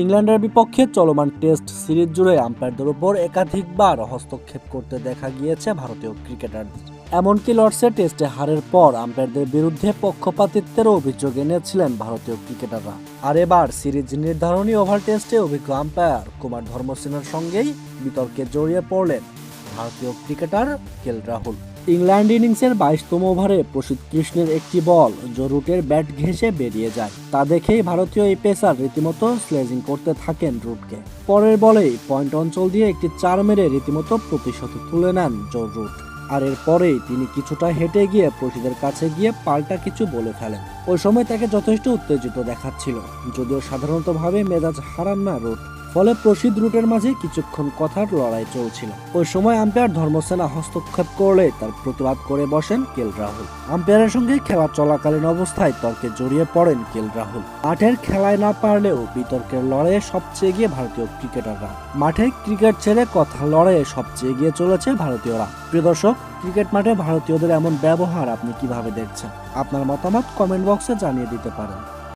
ইংল্যান্ডের বিপক্ষে চলমান টেস্ট সিরিজ জুড়ে আম্পায়ারদের উপর একাধিকবার হস্তক্ষেপ করতে দেখা গিয়েছে ভারতীয় ক্রিকেটারদের এমনকি লর্ডসে টেস্টে হারের পর আম্পায়ারদের বিরুদ্ধে পক্ষপাতিত্বের অভিযোগ এনেছিলেন ভারতীয় ক্রিকেটাররা। আর এবার সিরিজ নির্ধারণী ওভার টেস্টে অভিজ্ঞ আম্পায়ার কুমার ধর্মসেনের সঙ্গেই বিতর্কে জড়িয়ে পড়লেন ভারতীয় ক্রিকেটার কেল রাহুল। ইংল্যান্ড ইনিংসের বাইশতম ওভারে প্রসিদ্ধ কৃষ্ণের একটি বল জরুটের ব্যাট ঘেঁষে বেরিয়ে যায়। তা দেখেই ভারতীয় এই পেসার রীতিমতো স্লেজিং করতে থাকেন রুটকে। পরের বলেই পয়েন্ট অঞ্চল দিয়ে একটি চার মেরে রীতিমতো প্রতিশোধ তুলে নেন জো রুট। আর এরপরেই তিনি কিছুটা হেঁটে গিয়ে প্রসিদের কাছে গিয়ে পাল্টা কিছু বলে ফেলেন। ওই সময় তাকে যথেষ্ট উত্তেজিত দেখাচ্ছিল। যদিও সাধারণতভাবে মেজাজ হারান না রুট। ফলে প্রসিদ্ধ রুটের মাঝে কিছুক্ষণ কথার লড়াই চলছিল। ওই সময় আম্পায়ার ধর্মসেনা হস্তক্ষেপ করলে তার প্রতিবাদ করে বসেন কেল রাহুল। আম্পায়ারের সঙ্গে খেলা চলাকালীন অবস্থায় তর্কে জড়িয়ে পড়েন কেল রাহুল। মাঠের খেলায় না পারলেও বিতর্কের লড়াইয়ে সবচেয়ে এগিয়ে ভারতীয় ক্রিকেটাররা। মাঠে ক্রিকেট ছেড়ে কথা লড়াইয়ে সবচেয়ে এগিয়ে চলেছে ভারতীয়রা। প্রিয় দর্শক, ক্রিকেট মাঠে ভারতীয়দের এমন ব্যবহার আপনি কীভাবে দেখছেন? আপনার মতামত কমেন্ট বক্সে জানিয়ে দিতে পারেন।